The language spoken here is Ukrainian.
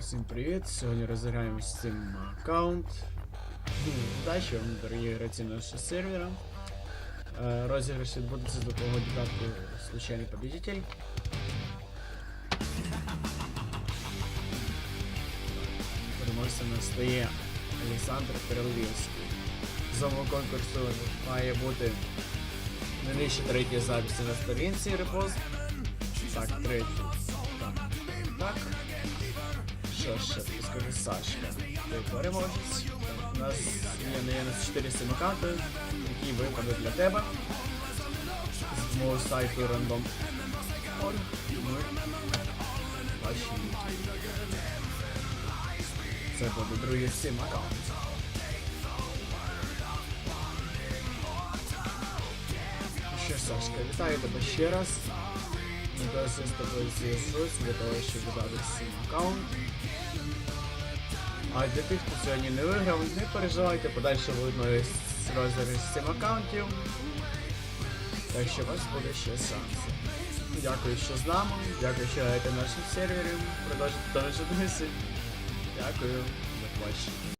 Всім привіт! Сьогодні розіграємо Steam аккаунт. Удачі вам, дорогі гравці нашого сервера. Е, Розіграш відбудеться з допомогою додатку Случайний победитель. Переможцем у Олександр Перелвівський. З конкурсу має бути не нижче записи на сторінці репост. Так, третій. Так. Так. Ж, ще тобі Сашка. Ти переможець. У нас є наявно 4 симаканти, які випадуть для тебе. З мого сайту рандом. Ваші. Це буде другий сим аккаунт. Що Сашка, вітаю тебе ще раз. Досі з тобою зв'яжусь для того, щоб додати сім аккаунт. А для тих, хто сьогодні не виграв, не переживайте, подальше видно розіграш 7 аккаунтів. Так що у вас буде ще шанс. Дякую, що з нами, дякую, що граєте в нашому сервері, продовжуйте друзі. Дякую, до побачення.